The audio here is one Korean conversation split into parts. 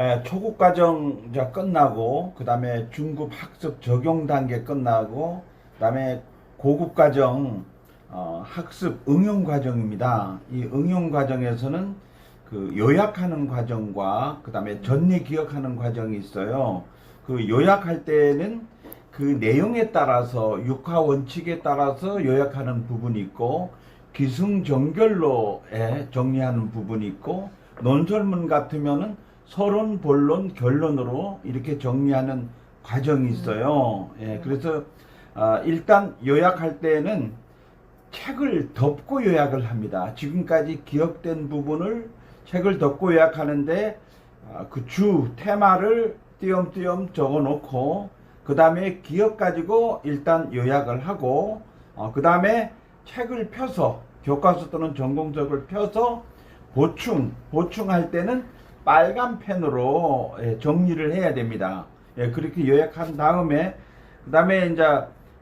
예, 초급 과정 이제 끝나고 그 다음에 중급 학습 적용 단계 끝나고 그 다음에 고급 과정 어, 학습 응용 과정입니다. 이 응용 과정에서는 그 요약하는 과정과 그 다음에 전례 기억하는 과정이 있어요. 그 요약할 때는 그 내용에 따라서 육하 원칙에 따라서 요약하는 부분이 있고 기승전결로 에 정리하는 부분이 있고 논설문 같으면은 서론, 본론, 결론으로 이렇게 정리하는 과정이 있어요. 예, 그래서 아, 일단 요약할 때는 책을 덮고 요약을 합니다. 지금까지 기억된 부분을 책을 덮고 요약하는데 아, 그주 테마를 띄엄띄엄 적어놓고 그 다음에 기억 가지고 일단 요약을 하고 그 다음에 책을 펴서 교과서 또는 전공적을 펴서 보충 보충할 때는 빨간 펜으로 예, 정리를 해야 됩니다. 예, 그렇게 요약한 다음에 그 다음에 이제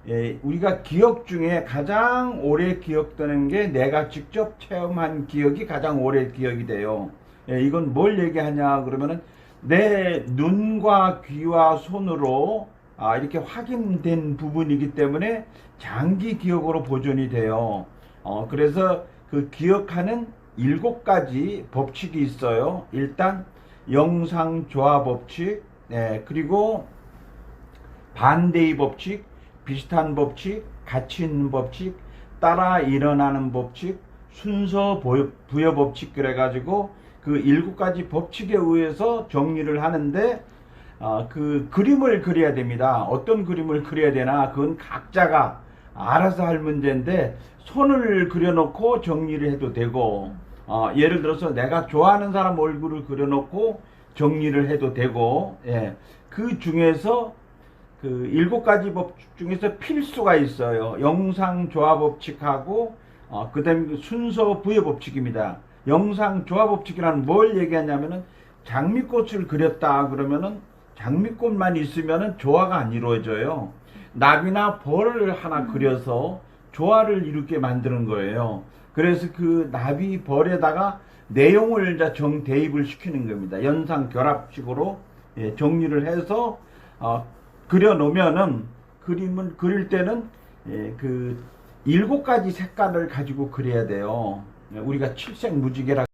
예, 우리가 기억 중에 가장 오래 기억되는 게 내가 직접 체험한 기억이 가장 오래 기억이 돼요. 예, 이건 뭘 얘기하냐 그러면은 내 눈과 귀와 손으로 아, 이렇게 확인된 부분이기 때문에 장기 기억으로 보존이 돼요. 어, 그래서 그 기억하는 일곱 가지 법칙이 있어요. 일단 영상 조화 법칙, 네, 그리고 반대의 법칙, 비슷한 법칙, 가치 있는 법칙, 따라 일어나는 법칙, 순서 부여, 부여 법칙 그래가지고 그 일곱 가지 법칙에 의해서 정리를 하는데 어, 그 그림을 그려야 됩니다. 어떤 그림을 그려야 되나 그건 각자가 알아서 할 문제인데 손을 그려놓고 정리를 해도 되고 어, 예를 들어서 내가 좋아하는 사람 얼굴을 그려놓고 정리를 해도 되고 예, 그 중에서 그 일곱 가지 법칙 중에서 필수가 있어요. 영상 조화 법칙하고 어, 그다음에 순서 부여 법칙입니다. 영상 조화 법칙이란 뭘 얘기하냐면은 장미꽃을 그렸다 그러면은 장미꽃만 있으면은 조화가 안 이루어져요. 나비나 벌을 하나 그려서 조화를 이루게 만드는 거예요. 그래서 그 나비 벌에다가 내용을 정 대입을 시키는 겁니다. 연상 결합식으로 예, 정리를 해서 어, 그려 놓으면은 그림을 그릴 때는 예, 그 일곱 가지 색깔을 가지고 그려야 돼요. 예, 우리가 칠색 무지개라